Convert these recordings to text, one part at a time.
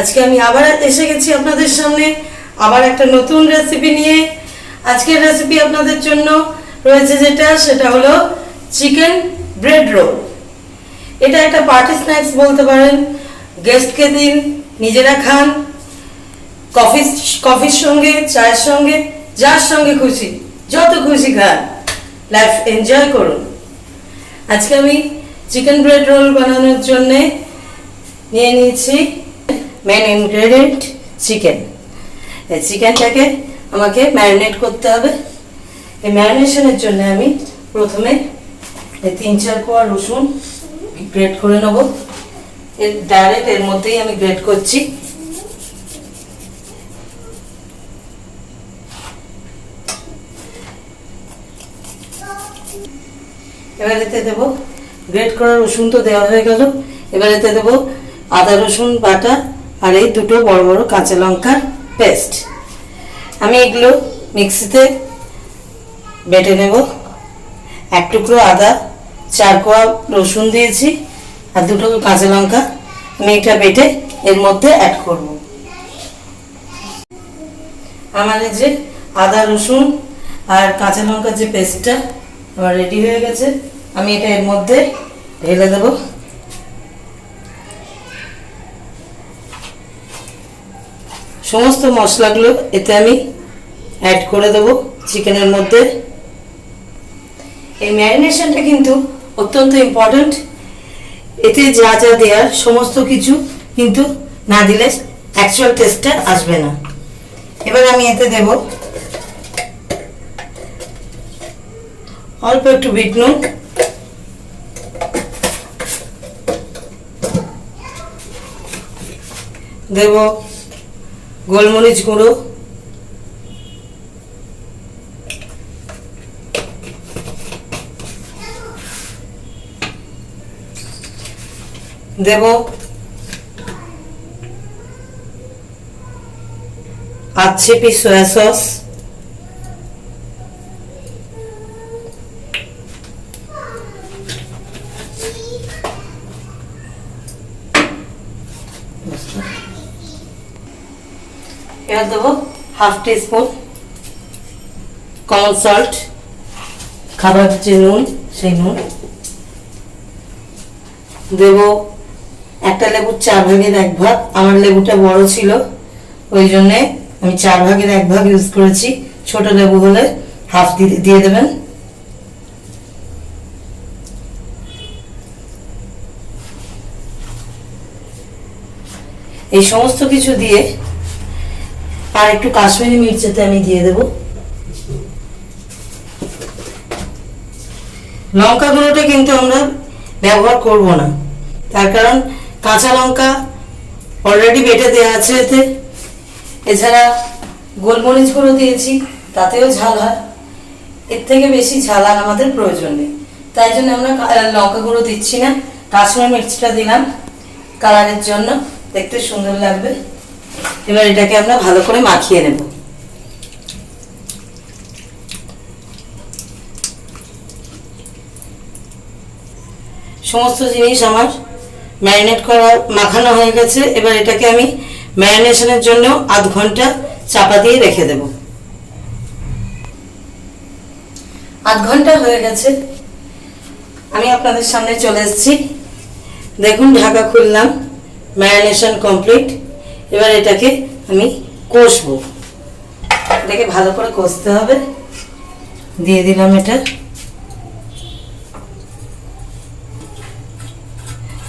আজকে আমি আবার এসে গেছি আপনাদের সামনে, আবার একটা নতুন রেসিপি নিয়ে। আজকের রেসিপি আপনাদের জন্য রয়েছে যেটা, সেটা হলো চিকেন ব্রেড রোল এটা একটা পার্টি স্ন্যাক্স বলতে পারেন গেস্টকে দিন, নিজেরা খান কফি কফির সঙ্গে, চায়ের সঙ্গে, যার সঙ্গে খুশি, যত খুশি খান লাইফ এনজয় করুন। আজকে আমি চিকেন ব্রেড রোল বানানোর জন্যে নিয়ে নিয়েছি। মেন ইনগ্রেডিয়েন্ট চিকেন এই চিকেনটাকে আমাকে ম্যারিনেট করতে হবে। এই ম্যারিনেশনের জন্য আমি প্রথমে এই তিন চার কোয়া রসুন গ্রেট করে নেব। এর ডাইরেক্ট এর মধ্যেই আমি গ্রেট করছি। এবার এতে দেবো গ্রেট করা রসুন তো দেওয়া হয়ে গেল। এবার এতে দেবো আদা রসুন বাটা আর এই দুটো বড় বড় কাঁচা লঙ্কার পেস্ট আমি এগুলো মিক্সিতে বেটে নেব। এক টুকরো আদা, চার কোয়া রসুন দিয়েছি, আর দুটো কাঁচা লঙ্কা আমি এটা বেটে এর মধ্যে অ্যাড করব। আমার যে আদা, রসুন আর কাঁচা লঙ্কার যে পেস্টটা আমার রেডি হয়ে গেছে, আমি এটা এর মধ্যে ঢেলে দেব। সমস্ত মশলাগুলো এতে আমি অ্যাড করে দেব চিকেনের মধ্যে। এই ম্যারিনেশনটা কিন্তু অত্যন্ত ইম্পর্ট্যান্ট এতে যা যা দেওয়ার সমস্ত কিছু কিন্তু না দিলে অ্যাকচুয়াল টেস্টটা আসবে না। এবার আমি এতে দেব অল্প একটু বিট নুন। দেব গোলমরিচ গুঁড়ো। দেব। আধ চেপি সয়া সস। এবার দেবো হাফ টি স্পুন কমন সল্ট খাবার যে নুন, সেই নুন। দেব একটা লেবুর চার ভাগের এক ভাগ, আমার লেবুটা বড় ছিল, ওই জন্যে আমি চার ভাগের এক ভাগ ইউজ করেছি। ছোট লেবু হলে হাফ দিয়ে দেবেন। এই সমস্ত কিছু দিয়ে আর একটু কাশ্মীরি মির্চাতে আমি দিয়ে দেব। লঙ্কা গুঁড়োটা কিন্তু আমরা ব্যবহার করব না। তার কারণ কাঁচা লঙ্কা অলরেডি বেটে দেওয়া আছে এতে। এছাড়া গোলমরিচ গুঁড়ো দিয়েছি, তাতেও ঝাল হয়। এর থেকে বেশি ঝাল আর আমাদের প্রয়োজন নেই। তাই জন্য আমরা লঙ্কা গুঁড়ো দিচ্ছি না। কাশ্মীর মির্চটা দিলাম। কালারের জন্য। দেখতে সুন্দর লাগবে। এবার এটাকে আমরা ভালো করে মাখিয়ে নেব। সমস্ত জিনিস আমার ম্যারিনেট করা, মাখানো হয়ে গেছে। এবার এটাকে আমি ম্যারিনেশনের জন্য আধ ঘণ্টা চাপা দিয়ে রেখে দেব। আধ ঘণ্টা হয়ে গেছে। আমি আপনাদের সামনে চলে এসেছি। দেখুন, ঢাকা খুললাম। Marination complete. এবার এটাকে আমি কষবো। এটাকে ভালো করে কষতে হবে। দিয়ে দিলাম এটা।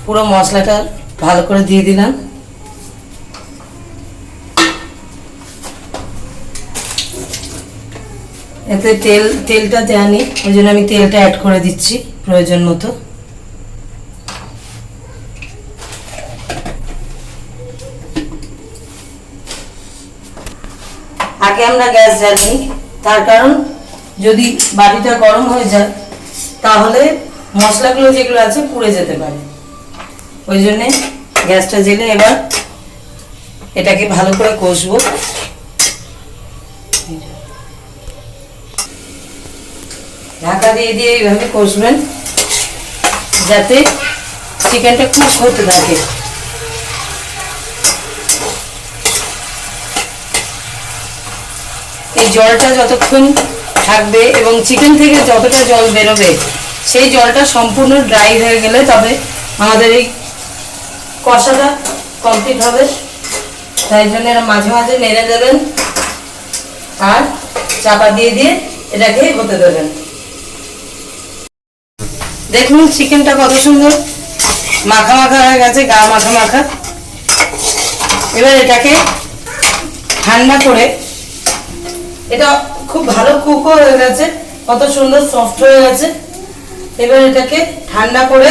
পুরো মশলাটা ভালো করে দিয়ে দিলাম। এতে তেল, তেলটা দেওয়া নেই। ওই জন্য আমি তেলটা অ্যাড করে দিচ্ছি প্রয়োজন মতো। আগে আমরা গ্যাস জ্বালিনি তার কারণ যদি বাটিটা গরম হয়ে যায়, তাহলে মশলাগুলো যেগুলো আছে পুড়ে যেতে পারে। ওই জন্যে গ্যাসটা জেলে এবার এটাকে ভালো করে কষবো। ঢাকা দিয়ে দিয়ে এইভাবে কষবেন, যাতে চিকেনটা কুক হতে থাকে। এই জলটা যতক্ষণ থাকবে এবং চিকেন থেকে যতটা জল বেরোবে, সেই জলটা সম্পূর্ণ ড্রাই হয়ে গেলে তবে আমাদের এই কষাটা কমপ্লিট হবে। তাই জন্য এরা মাঝে মাঝে নেড়ে দেবেন আর চাপা দিয়ে দিয়ে এটাকে হতে দেবেন। দেখুন চিকেনটা কত সুন্দর। মাখা মাখা হয়ে গেছে, গা মাখা মাখা। এবার এটাকে ঠান্ডা করে এটা খুব ভালো কুকও হয়ে গেছে, কত সুন্দর সফট হয়ে গেছে। এবার এটাকে ঠান্ডা করে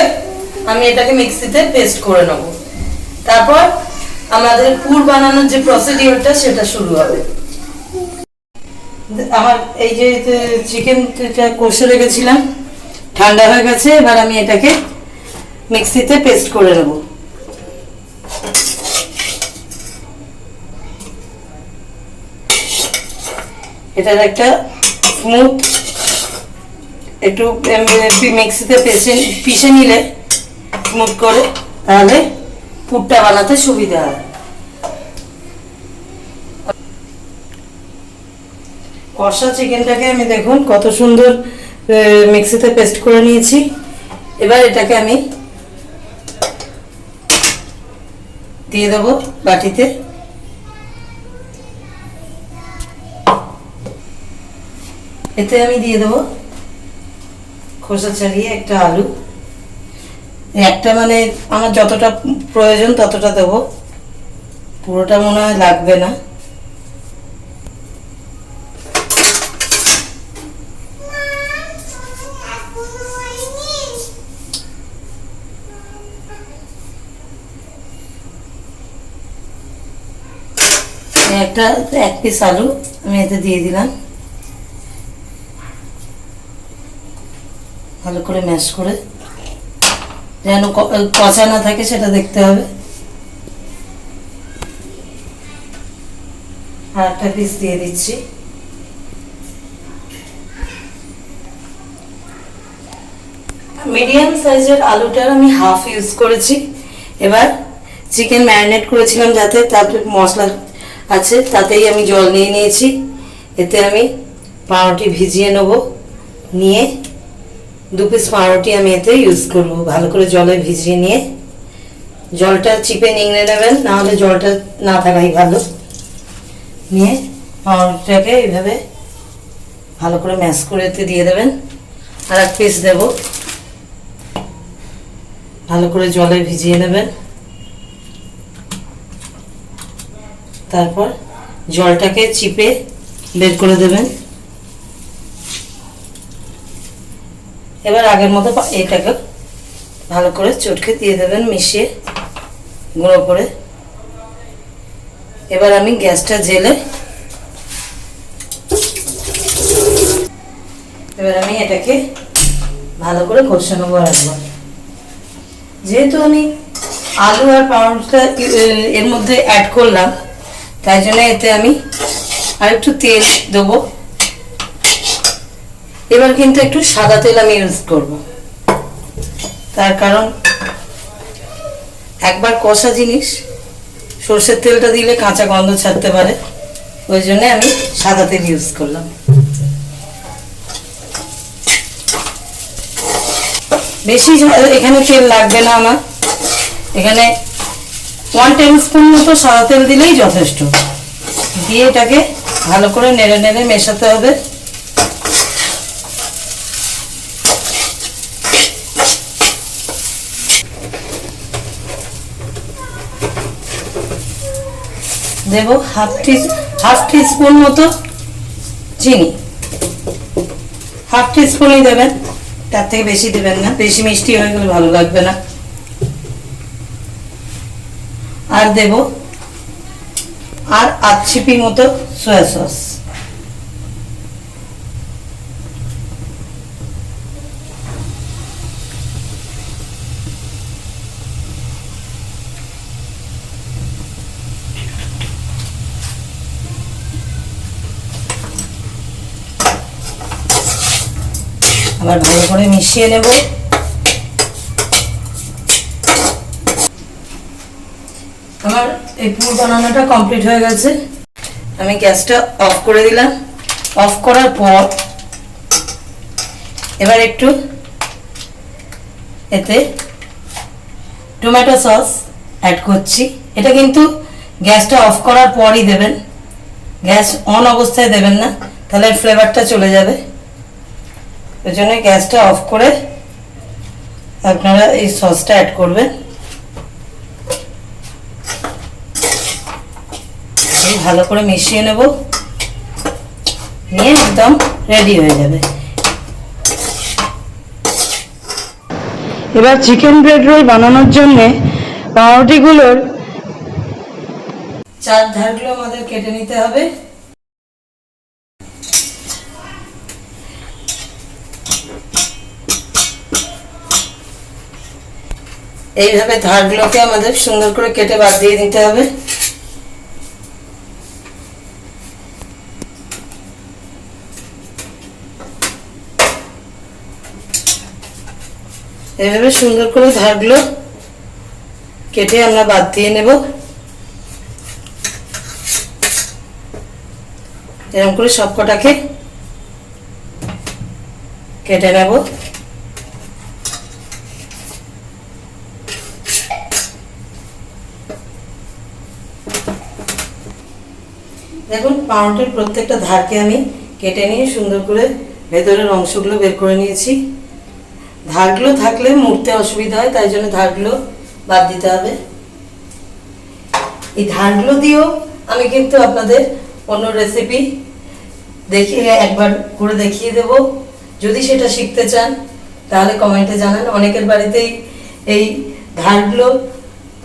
আমি এটাকে মিক্সিতে পেস্ট করে নেব। তারপর আমাদের পুর বানানোর যে প্রসিডিওরটা সেটা শুরু হবে। আমার এই যে চিকেনটা কষে রেখেছিলাম, ঠান্ডা হয়ে গেছে, এবার আমি এটাকে মিক্সিতে পেস্ট করে নেব। এটার একটা স্মুথ একটু মিক্সিতে পেসে পিষে নিলে স্মুথ করে, তাহলে পুরটা বানাতে সুবিধা হয়। কষা চিকেনটাকে আমি দেখুন কত সুন্দর মিক্সিতে পেস্ট করে নিয়েছি। এবার এটাকে আমি দিয়ে দেবো বাটিতে। এতে আমি দিয়ে দেবো খোসা ছাড়িয়ে একটা আলু। একটা মানে আমার যতটা প্রয়োজন ততটা দেবো। পুরোটা মনে হয় লাগবে না। একটা এক পিস আলু আমি এতে দিয়ে দিলাম। ভালো করে ম্যাশ করে। যেন কচা না থাকে, সেটা দেখতে হবে। আর একটা পিস দিয়ে দিচ্ছি। মিডিয়াম সাইজের আলুটার আমি হাফ ইউজ করেছি। এবার চিকেন ম্যারিনেট করেছিলাম যাতে তারপরে মশলা আছে, তাতেই আমি জল নিয়ে নিয়েছি। এতে আমি পাউরুটি ভিজিয়ে নেব। নিয়ে দু পিস পাউরুটি আমি এতে ইউজ করব। ভালো করে জলে ভিজিয়ে নিয়ে। জলটা চিপে নিংড়ে নেবেন নাহলে জলটা না থাকাই ভালো। নিয়ে পাউরুটিটাকে এইভাবে ভালো করে ম্যাশ করে দিয়ে দেবেন। আর এক পিস দেবো। ভালো করে জলে ভিজিয়ে নেবেন। তারপর জলটাকে চিপে বের করে দেবেন। এবার আগের মতো এটাকে ভালো করে চটকে দিয়ে দেবেন, মিশিয়ে গুঁড়ো করে। এবার আমি গ্যাসটা জেলে এবার আমি এটাকে ভালো করে কষে নেব একবার যেহেতু আমি আলু আর পাউরুটিটা এর মধ্যে অ্যাড করলাম, তাই জন্য এতে আমি আর একটু তেল দেবো। এবার কিন্তু একটু সাদা তেল আমি ইউজ করব। তার কারণ, একবার কষা জিনিস, সর্ষের তেলটা দিলে কাঁচা গন্ধ ছাড়তে পারে, ওই জন্য আমি সাদা তেল ইউজ করলাম। বেশি এখানে তেল লাগবে না আমার। এখানে ওয়ান টেবিল স্পুন মতো সাদা তেল দিলেই যথেষ্ট। দিয়ে এটাকে ভালো করে নেড়ে নেড়ে মেশাতে হবে। দেব হাফ টি হাফ টি স্পুন মতো চিনি। হাফ টি স্পুনই দেবেন, তার থেকে বেশি দেবেন না। বেশি মিষ্টি হয়ে গেলে ভালো লাগবে না। আর দেব আর আধ ছিপি মতো সয়া সস। আবার ভালো করে মিশিয়ে নেব। আমার এই পুর বানানোটা কমপ্লিট হয়ে গেছে। আমি গ্যাসটা অফ করে দিলাম। অফ করার পর এবার একটু এতে টমেটো সস অ্যাড করছি। এটা কিন্তু গ্যাসটা অফ করার পরই দেবেন। গ্যাস অন অবস্থায় দেবেন না। তাহলে ফ্লেভারটা চলে যাবে। ওই জন্য গ্যাসটা অফ করে আপনারা এই সসটা অ্যাড করবেন। ভালো করে মিশিয়ে নেব। নিয়ে একদম রেডি হয়ে যাবে। এবার চিকেন ব্রেড রোল বানানোর জন্যে পাউরুটিগুলোর চার ধারগুলো আমাদের কেটে নিতে হবে। এইভাবে ধারগুলোকে আমাদের সুন্দর করে কেটে বাদ দিয়ে দিতে হবে। এইভাবে সুন্দর করে ধারগুলো কেটে আমরা বাদ দিয়ে নেব। এরকম করে সব কটাকে কেটে নেব। পাউরুটির প্রত্যেকটা ধারকে আমি কেটে নিয়ে সুন্দর করে ভেতরের অংশগুলো বের করে নিয়েছি। ধারগুলো থাকলে মুড়তে অসুবিধা হয়, তাই জন্য ধারগুলো বাদ দিতে হবে। এই ধারগুলো দিয়েও আমি কিন্তু আপনাদের অন্য রেসিপি দেখিয়ে একবার করে দেখিয়ে দেব। যদি সেটা শিখতে চান, তাহলে কমেন্টে জানান। অনেকের বাড়িতেই এই ধারগুলো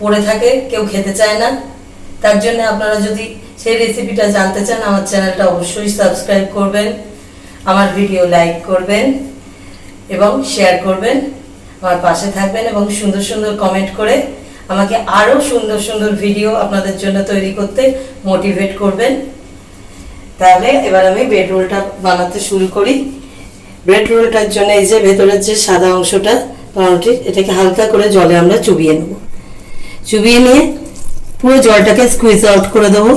পড়ে থাকে, কেউ খেতে চায় না। তার জন্য আপনারা যদি সেই রেসিপিটা জানতে চান, আমার চ্যানেলটা অবশ্যই সাবস্ক্রাইব করবেন, আমার ভিডিও লাইক করবেন এবং শেয়ার করবেন, আমার পাশে থাকবেন এবং সুন্দর সুন্দর কমেন্ট করে আমাকে আরও সুন্দর সুন্দর ভিডিও আপনাদের জন্য তৈরি করতে মোটিভেট করবেন। তাহলে এবার আমি ব্রেড রোলটা বানাতে শুরু করি। ব্রেড রোলটার জন্য এই যে ভেতরের যে সাদা অংশটা পাউরুটির এটাকে হালকা করে জলে আমরা চুবিয়ে নেব। চুবিয়ে নিয়ে পুরো জলটাকে স্কুইজ আউট করে দেবো।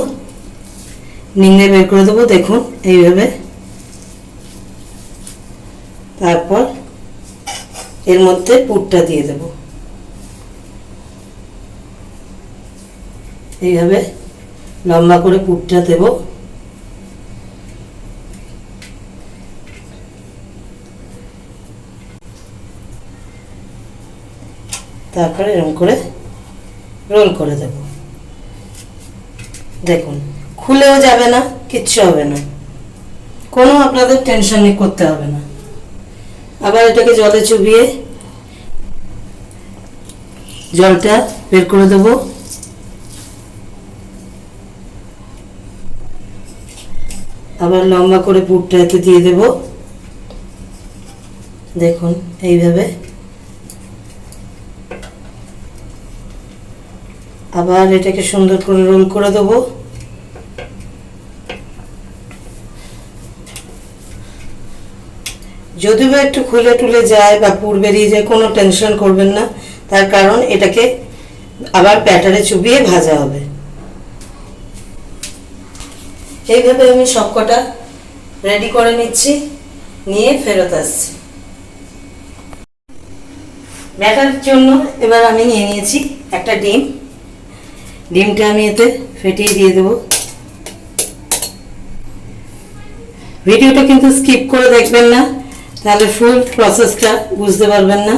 নিংড়ে বের করে দেবো, দেখুন, এইভাবে। তারপর এর মধ্যে পুরটা দিয়ে দেব। এইভাবে লম্বা করে পুরটা দেব। তারপরে এরকম করে রোল করে দেব। দেখুন খুলেও যাবে না, কিচ্ছু হবে না। কোনো আপনাদের টেনশন করতে হবে না। আবার এটাকে জলে চুবিয়ে জলটা বের করে দেব। আবার লম্বা করে পুরটা এতে দিয়ে দেব। দেখুন, এইভাবে। আবার এটাকে সুন্দর করে রোল করে দেবো। যদি বা একটু খুলে টুলে যায় বা পুর বেরিয়ে যায়, কোনো টেনশন করবেন না। তার কারণ এটাকে আবার ব্যাটারে চুবিয়ে ভাজা হবে। এইভাবে আমি সবকটা রেডি করে নিচ্ছি, নিয়ে ফেরত আসছি। ব্যাটার জন্য এবার আমি নিয়ে নিয়েছি একটা ডিম। ডিমটা আমি এতে ফেটিয়ে দিয়ে দেবো। ভিডিওটা কিন্তু স্কিপ করে দেখবেন না। তাহলে ফুল প্রসেসটা বুঝতে পারবেন না।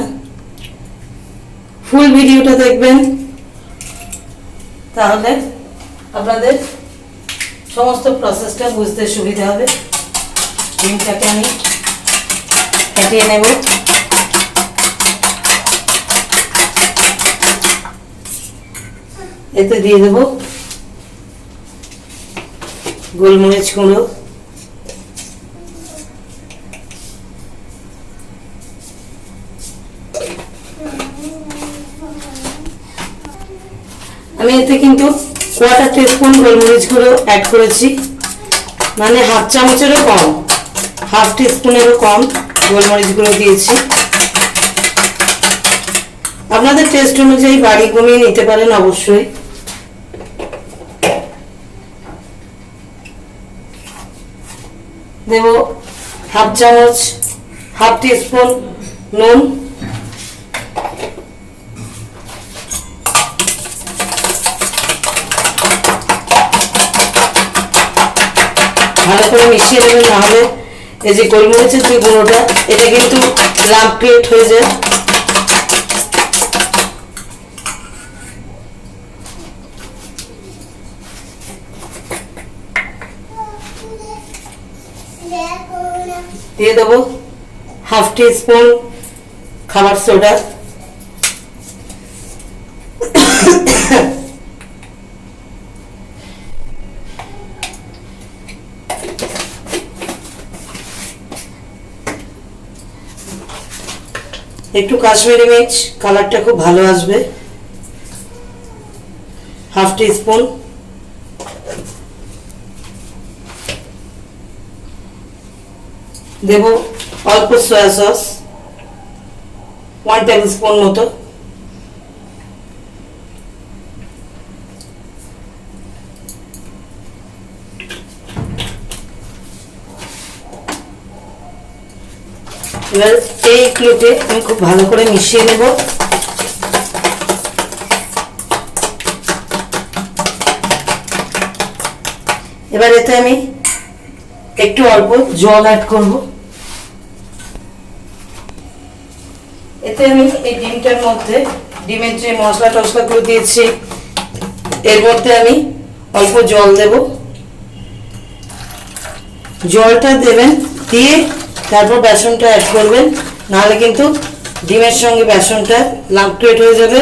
ফুল ভিডিওটা দেখবেন। তাহলে আপনাদের সমস্ত প্রসেসটা বুঝতে সুবিধা হবে। ডিমটাকে আমি কাটিয়ে নেব। এতে দিয়ে দেবো গোলমরিচ গুঁড়ো। আমি এতে কিন্তু কোয়াটার টিস্পুন গোলমরিচ গুঁড়ো অ্যাড করেছি। মানে হাফ চামচেরও কম, হাফ টিস্পুনেরও কম গোলমরিচ গুঁড়ো দিয়েছি। আপনাদের টেস্ট অনুযায়ী বাড়ি কমিয়ে নিতে পারেন অবশ্যই। দেব হাফ চামচ, হাফ টিস্পুন নুন ভালো মিশিয়ে নেবেন নাহলে এই যে গোলমরিচের যে গুঁড়োটা, এটা কিন্তু লাম্প ক্রিয়েট হয়ে যায়। দিয়ে দেবো হাফ টি স্পুন খাবার সোডা। একটু কাশ্মীরি মির্চ, কালারটা খুব ভালো আসবে। হাফ টি স্পুন দেব অল্প soya sauce, one tablespoon মতো। এবার এইগুলোকে আমি খুব ভালো করে মিশিয়ে নেব। এবার এতে আমি একটু অল্প জল অ্যাড করব। এতে আমি এই ডিমটার মধ্যে, ডিমের যে মশলা টশলাগুলো দিয়েছি, এর মধ্যে আমি অল্প জল দেব। জলটা দেবেন দিয়ে তারপর বেসনটা অ্যাড করবেন। নাহলে কিন্তু ডিমের সঙ্গে বেসনটা লাভ ক্রিয়েট হয়ে যাবে,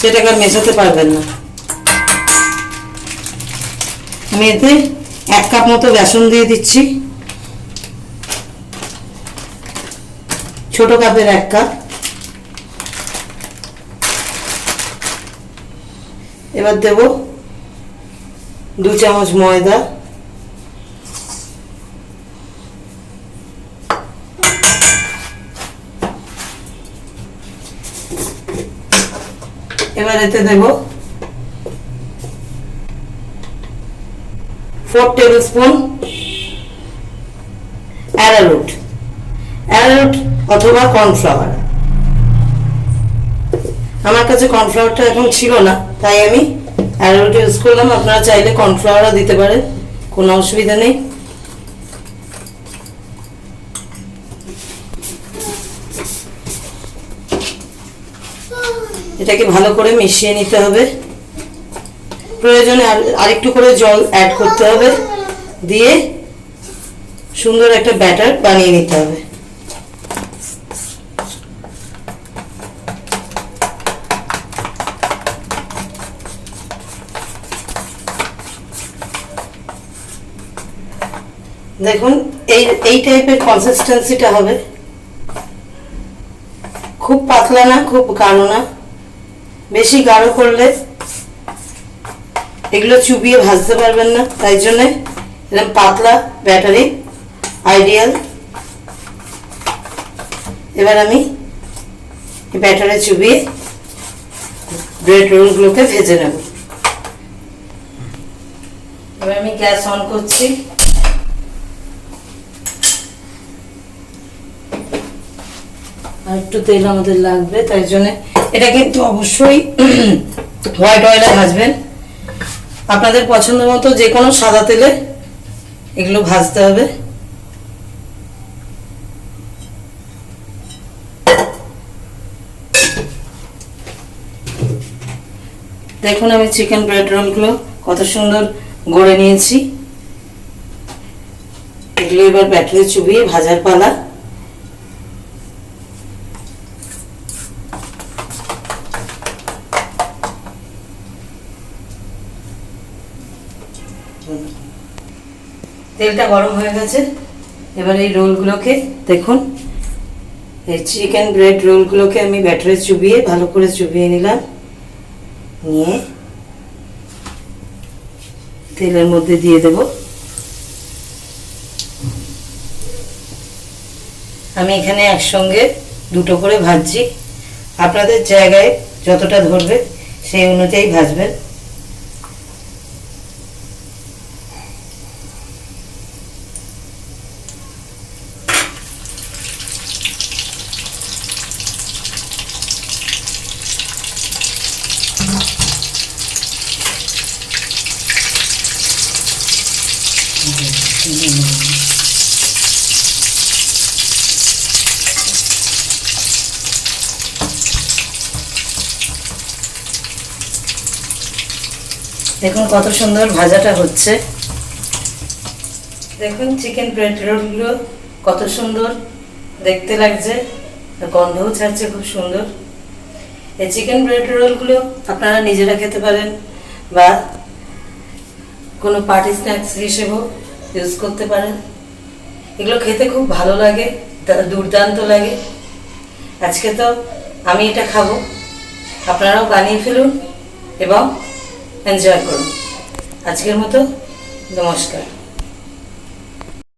সেটাকে আর মেশাতে পারবেন না। আমি এতে এক কাপ মতো বেসন দিয়ে দিচ্ছি। ছোট কাপের এক কাপ। এবার দেব দু চামচ ময়দা। এতে দেব ফোর টেবিল স্পুন অ্যারারুট অথবা কর্নফ্লাওয়ার আমার কাছে কর্নফ্লাওয়ারটা এখন ছিল না, তাই আমি অ্যারারুট ইউজ করলাম। আপনারা চাইলে কর্নফ্লাওয়ারও দিতে পারেন, কোনো অসুবিধা নেই। এটাকে ভালো করে মিশিয়ে নিতে হবে। প্রয়োজনে আর- আরেকটু করে জল অ্যাড করতে হবে। দিয়ে সুন্দর একটা ব্যাটার বানিয়ে নিতে হবে। দেখুন, এই এই টাইপের কনসিস্টেন্সিটা হবে। খুব পাতলা না, খুব গাঢ় না। বেশি গাঢ় করলে এগুলো চুবিয়ে ভাজতে পারবেন না, তাই জন্য এরকম পাতলা ব্যাটারি আইডিয়াল এবার আমি ব্যাটারে চুবিয়ে ব্রেড রোলগুলোকে ভেজে নেব। এবার আমি গ্যাস অন করছি। আর একটু তেল আমাদের লাগবে, তাই জন্য এটা কিন্তু অবশ্যই হোয়াইট অয়েলে ভাজবেন আপনাদের পছন্দ মতো যে কোনো সাদা তেলে এগুলো ভাজতে হবে। দেখুন আমি চিকেন ব্রেড রোলগুলো কত সুন্দর গড়ে নিয়েছি। এগুলো এবার ব্যাটারি চুবিয়ে ভাজার পালা। তেলটা গরম হয়ে গেছে। এবার এই রোলগুলোকে দেখুন। এই চিকেন ব্রেড রোলগুলোকে আমি ব্যাটারে চুবিয়ে ভালো করে চুবিয়ে নিলাম। নিয়ে তেলের মধ্যে দিয়ে দেব। আমি এখানে একসঙ্গে দুটো করে ভাজছি। আপনাদের জায়গায় যতটা ধরবে সেই অনুযায়ী ভাজবেন। দেখুন কত সুন্দর ভাজাটা হচ্ছে। দেখুন চিকেন ব্রেড রোলগুলো কত সুন্দর, দেখতে লাগছে। গন্ধও ছাড়ছে খুব সুন্দর। এই চিকেন ব্রেড রোলগুলো আপনারা নিজেরা খেতে পারেন বা কোনো পার্টি স্ন্যাক্স হিসেবেও ইউজ করতে পারেন। এগুলো খেতে খুব ভালো লাগে দুর্দান্ত লাগে। আজকে তো আমি এটা খাব। আপনারাও বানিয়ে ফেলুন এবং এনজয় করুন। আজকের মতো নমস্কার।